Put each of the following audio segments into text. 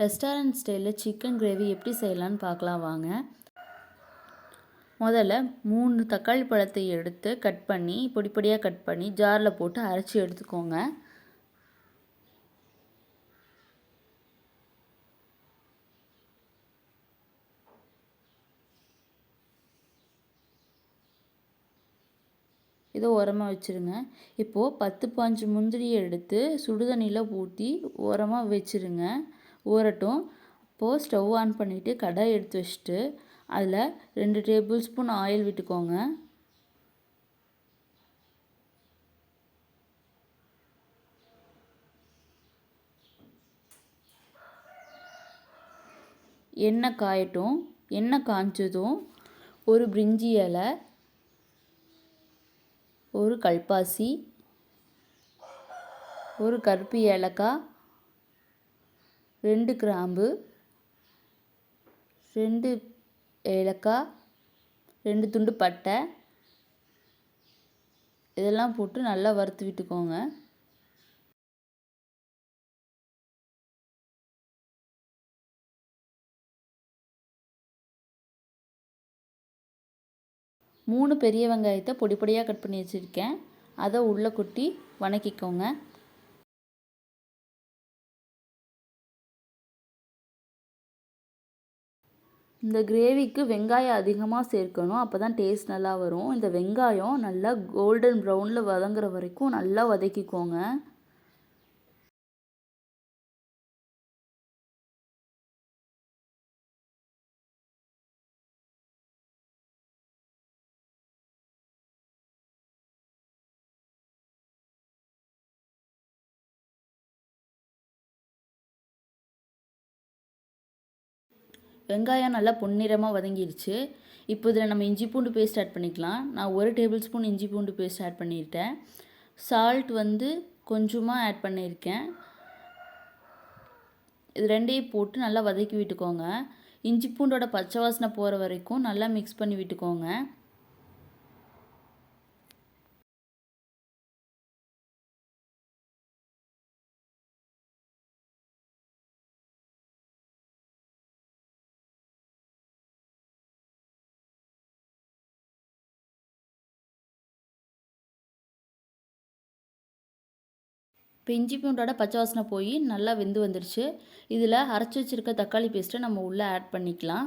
Restaurant ஸ்டைலில் chicken gravy எப்படி செய்யலான்னு பார்க்கலாம் வாங்க. முதல்ல மூணு தக்காளி பழத்தை எடுத்து கட் பண்ணி பொடி பொடியாக கட் பண்ணி ஜாரில் போட்டு அரைச்சி எடுத்துக்கோங்க. இதை உரமாக வச்சுருங்க. இப்போது பத்து பாஞ்சு முந்திரியை எடுத்து சுடுதண்ணியில் ஊற்றி உரமாக வச்சுருங்க. ஊறட்டும். இப்போது ஸ்டவ் ஆன் பண்ணிவிட்டு கடாய் எடுத்து வச்சுட்டு அதில் ரெண்டு டேபிள் ஸ்பூன் ஆயில் விட்டுக்கோங்க. எண்ணெய் காயட்டும். எண்ணெய் காய்ச்சதும் ஒரு பிரிஞ்சி இலை ஒரு கல்பாசி ஒரு கருப்பு ஏலக்காய் ரெண்டு கிராம்பு ரெண்டு ஏலக்காய் ரெண்டு துண்டு பட்டை. இதெல்லாம் போட்டு நல்லா வறுத்து விட்டுக்கோங்க. மூணு பெரிய வெங்காயத்தை பொடி பொடியாக கட் பண்ணி வச்சுருக்கேன். அதை உள்ளே கொட்டி வணக்கிக்கோங்க. இந்த கிரேவிக்கு வெங்காயம் அதிகமாக சேர்க்கணும். அப்போ தான் டேஸ்ட் நல்லா வரும். இந்த வெங்காயம் நல்லா கோல்டன் ப்ரௌனில் வதங்குற வரைக்கும் நல்லா வதக்கிக்கோங்க. வெங்காயம் நல்லா பொன்னிறமாக வதங்கிடுச்சு இப்போ இதில் நம்ம இஞ்சி பூண்டு பேஸ்ட் ஆட் பண்ணிக்கலாம். நான் ஒரு டேபிள் ஸ்பூன் இஞ்சி பூண்டு பேஸ்ட் ஆட் பண்ணியிருக்கேன் சால்ட் வந்து கொஞ்சமாக ஆட் பண்ணியிருக்கேன். இது ரெண்டையும் போட்டு நல்லா வதக்கி விட்டுக்கோங்க. இஞ்சி பூண்டோட பச்சை வாசனை போகிற வரைக்கும் நல்லா மிக்ஸ் பண்ணி விட்டுக்கோங்க. இப்போ இஞ்சி பூண்டோட பச்சை வாசனை போய் நல்லா வெந்து வந்துருச்சு. இதில் அரைச்சி வச்சுருக்க தக்காளி பேஸ்ட்டை நம்ம உள்ளே ஆட் பண்ணிக்கலாம்.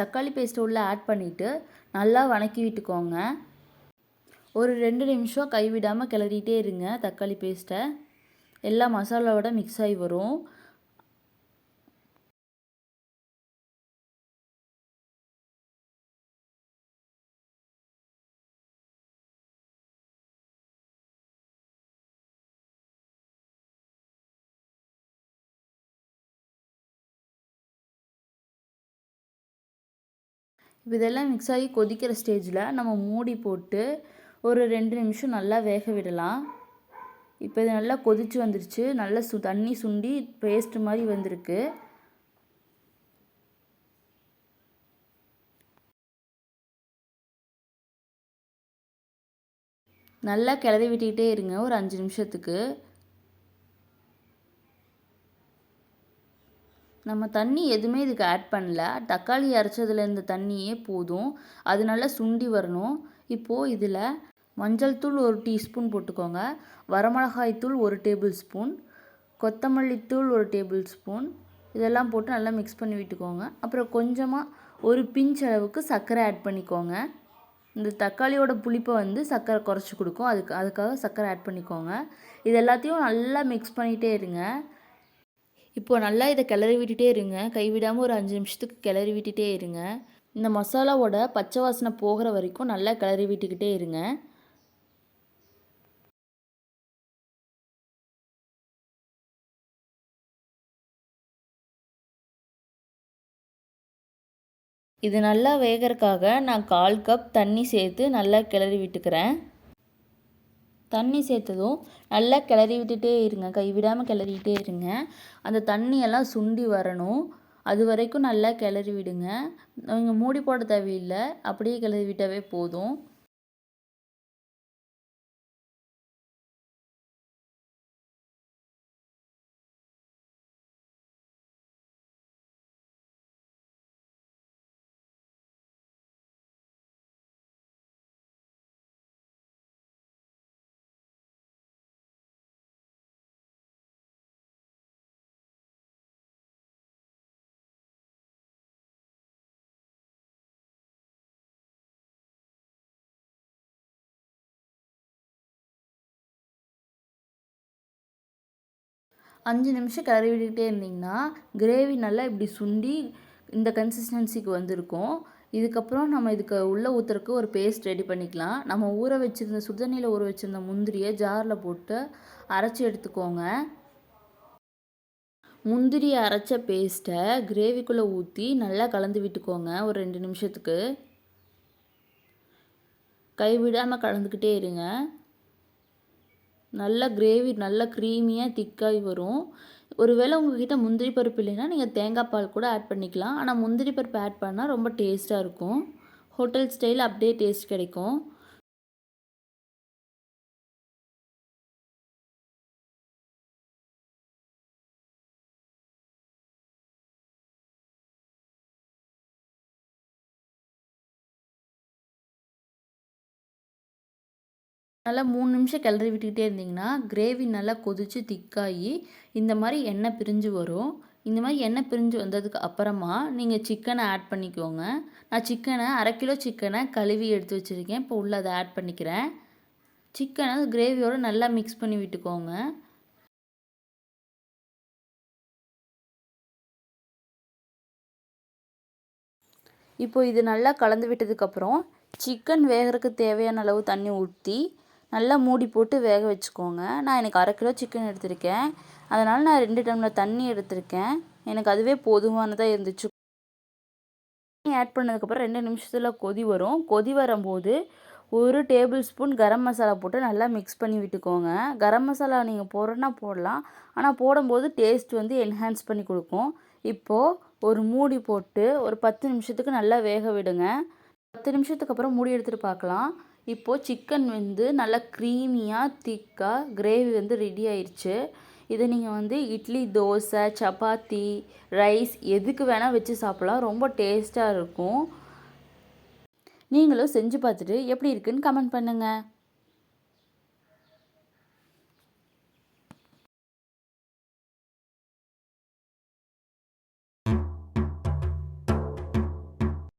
தக்காளி பேஸ்ட்டை உள்ளே ஆட் பண்ணிவிட்டு நல்லா வணக்கி விட்டுக்கோங்க. ஒரு ரெண்டு நிமிஷம் கைவிடாமல் கிளறிட்டே இருங்க தக்காளி பேஸ்ட்டை எல்லா மசாலாவோட மிக்ஸ் ஆகி வரும். இப்போ இதெல்லாம் மிக்ஸ் ஆகி கொதிக்கிற ஸ்டேஜில் நம்ம மூடி போட்டு ஒரு ரெண்டு நிமிஷம் நல்லா வேக விடலாம். இப்போ இது நல்லா கொதித்து வந்துருச்சு. நல்லா சு தண்ணி சுண்டி பேஸ்ட் மாதிரி வந்திருக்கு. நல்லா கிளறி விட்டுக்கிட்டே இருங்க. ஒரு அஞ்சு நிமிஷத்துக்கு. நம்ம தண்ணி எதுவுமே இதுக்கு ஆட் பண்ணல. தக்காளி அரைச்சதுல இருந்த தண்ணியே போதும். அது நல்லா சுண்டி வரணும். இப்போது இதில் மஞ்சள் தூள் ஒரு டீஸ்பூன் போட்டுக்கோங்க. வரமிளகாய் தூள் ஒரு டேபிள் ஸ்பூன் கொத்தமல்லி தூள் ஒரு டேபிள் ஸ்பூன் இதெல்லாம் போட்டு நல்லா மிக்ஸ் பண்ணி விட்டுக்கோங்க. அப்புறம் கொஞ்சமாக ஒரு பிஞ்ச் அளவுக்கு சர்க்கரை ஆட் பண்ணிக்கோங்க. இந்த தக்காளியோட புளிப்பை வந்து சர்க்கரை குறைச்சி கொடுக்கும். அதுக்கு அதுக்காக சர்க்கரை ஆட் பண்ணிக்கோங்க. இது எல்லாத்தையும் நல்லா மிக்ஸ் பண்ணிகிட்டே இருங்க. இப்போது நல்லா இதை கிளறி விட்டுட்டே இருங்க. கைவிடாமல் ஒரு அஞ்சு நிமிஷத்துக்கு கிளறி விட்டுட்டே இருங்க. இந்த மசாலாவோட பச்சை வாசனை போகிற வரைக்கும் நல்லா கிளறி விட்டுக்கிட்டே இருங்க. இது நல்லா வேகிறதுக்காக நான் கால் கப் தண்ணி சேர்த்து நல்லா கிளறி விட்டுக்கிறேன். தண்ணி சேர்த்ததும் நல்லா கிளறி விட்டுட்டே இருங்க. கைவிடாமல் கிளறிட்டே இருங்க. அந்த தண்ணியெல்லாம் சுண்டி வரணும். அது வரைக்கும் நல்லா கிளறி விடுங்க நீங்கள் மூடி போட தேவையில்லை. அப்படியே கிளறி விட்டாவே போதும். அஞ்சு நிமிஷம் கிளறி விட்டுக்கிட்டே இருந்திங்கன்னா கிரேவி நல்லா இப்படி சுண்டி இந்த கன்சிஸ்டன்சிக்கு வந்திருக்கும். இதுக்கப்புறம் நம்ம இதுக்கு உள்ளே ஊற்றுறக்கு ஒரு பேஸ்ட் ரெடி பண்ணிக்கலாம். நம்ம ஊற வச்சுருந்த சுடுதண்ணியில் ஊற வச்சுருந்த முந்திரியை ஜாரில் போட்டு அரைச்சி எடுத்துக்கோங்க. முந்திரியை அரைச்ச பேஸ்ட்டை கிரேவிக்குள்ளே ஊற்றி நல்லா கலந்து விட்டுக்கோங்க. ஒரு ரெண்டு நிமிஷத்துக்கு. கைவிடாமல் கலந்துக்கிட்டே இருங்க. நல்லா கிரேவி நல்லா க்ரீமியாக திக்காகி வரும். ஒருவேளை உங்ககிட்ட முந்திரி பருப்பு இல்லைன்னா நீங்கள் தேங்காய் பால் கூட ஆட் பண்ணிக்கலாம். ஆனால் முந்திரி பருப்பு ஆட் பண்ணால் ரொம்ப டேஸ்ட்டாக இருக்கும். ஹோட்டல் ஸ்டைல் அப்படியே டேஸ்ட் கிடைக்கும். நல்லா மூணு நிமிஷம் கிளறி விட்டுக்கிட்டே இருந்திங்கன்னா கிரேவி நல்லா கொதித்து திக்காகி இந்த மாதிரி எண்ணெய் பிரிஞ்சு வரும். இந்த மாதிரி எண்ணெய் பிரிஞ்சு வந்ததுக்கு அப்புறமா நீங்கள் சிக்கனை ஆட் பண்ணிக்கோங்க. நான் சிக்கனை அரை கிலோ சிக்கனை கழுவி எடுத்து வச்சுருக்கேன். இப்போ உள்ளே அதை ஆட் பண்ணிக்கிறேன். சிக்கனை கிரேவியோடு நல்லா மிக்ஸ் பண்ணி விட்டுக்கோங்க. இப்போ இது நல்லா கலந்து விட்டதுக்கப்புறம் சிக்கன் வேகிறதுக்கு தேவையான அளவு தண்ணி ஊற்றி நல்லா மூடி போட்டு வேக வச்சுக்கோங்க. நான் எனக்கு அரை கிலோ சிக்கன் எடுத்திருக்கேன். அதனால் நான் ரெண்டு டம்ளர் தண்ணி எடுத்திருக்கேன். எனக்கு அதுவே போதுமானதாக இருந்துச்சு. தண்ணி ஆட் பண்ணதுக்கப்புறம் ரெண்டு நிமிஷத்தில் கொதி வரும். கொதி வரும்போது ஒரு டேபிள் ஸ்பூன் கரம் மசாலா போட்டு நல்லா மிக்ஸ் பண்ணி விட்டுக்கோங்க. கரம் மசாலா நீங்கள் போடுறனா போடலாம். ஆனால் போடும்போது டேஸ்ட் வந்து என்ஹான்ஸ் பண்ணி கொடுக்கும். இப்போது ஒரு மூடி போட்டு ஒரு பத்து நிமிஷத்துக்கு நல்லா வேக விடுங்க. பத்து நிமிஷத்துக்கு அப்புறம் மூடி எடுத்துகிட்டு பார்க்கலாம். இப்போது சிக்கன் வந்து நல்லா க்ரீமியாக திக்காக கிரேவி வந்து ரெடி ஆயிடுச்சு இதை நீங்கள் வந்து இட்லி தோசை சப்பாத்தி ரைஸ் எதுக்கு வேணால் வச்சு சாப்பிட்லாம். ரொம்ப டேஸ்ட்டாக இருக்கும். நீங்களும் செஞ்சு பார்த்துட்டு எப்படி இருக்குன்னு கமெண்ட் பண்ணுங்கள்